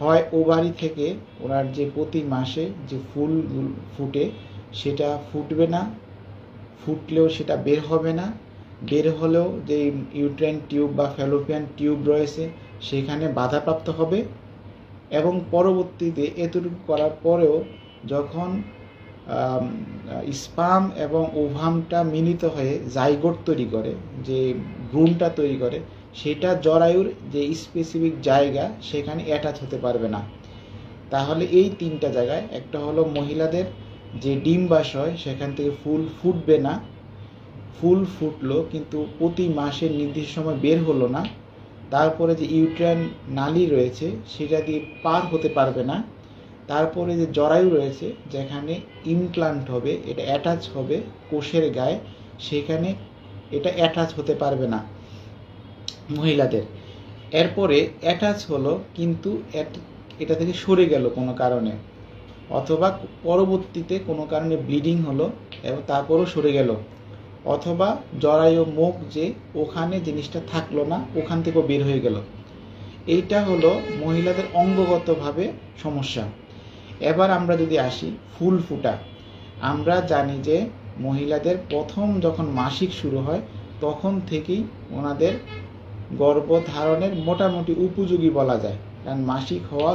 হয় ও বাড়ি থেকে ওনার যে প্রতি মাসে যে ফুল ফুটে, সেটা ফুটবে না, ফুটলেও সেটা বের হবে না। বের হলেও যে ইউট্রেন টিউব বা ফ্যালোপিয়ান টিউব রয়েছে, সেখানে বাধাপ্রাপ্ত হবে। এবং পরবর্তীতে এতটুকু করার পরেও যখন স্পাম এবং ওভামটা মিলিত হয়ে জাইগোট তৈরি করে, যে ভ্রূণটা তৈরি করে, সেটা জরায়ুর যে স্পেসিফিক জায়গা, সেখানে অ্যাটাচ হতে পারবে না। তাহলে এই তিনটা জায়গায়, একটা হলো মহিলাদের যে ডিম্বাশয়, সেখান থেকে ফুল ফুটবে না, ফুল ফুটলো, কিন্তু প্রতি মাসের নির্দিষ্ট সময় বের হলো না, তারপরে যে ইউট্রাইন নালি রয়েছে, সেটা দিয়ে পার হতে পারবে না তারপরে যে জরায়ু রয়েছে, যেখানে ইমপ্লান্ট হবে, এটা অ্যাটাচ হবে কোষের গায়ে, সেখানে এটা অ্যাটাচ হতে পারবে না মহিলাদের। এরপরে অ্যাটাচ হলো কিন্তু এটা থেকে সরে গেল কোনো কারণে, অথবা পরবর্তীতে কোনো কারণে ব্লিডিং হলো এবং তারপরও সরে গেল, অথবা জরায়ু মুখ যে ওখানে জিনিসটা থাকল না, ওখান থেকেও বের হয়ে গেল। এইটা হলো মহিলাদের অঙ্গগতভাবে সমস্যা। এবার আমরা যদি আসি ফুল ফুটা, আমরা জানি যে মহিলাদের প্রথম যখন মাসিক শুরু হয়, তখন থেকেই ওনাদের গর্ভধারণের মোটামুটি উপযোগী বলা যায়। কারণ মাসিক হওয়া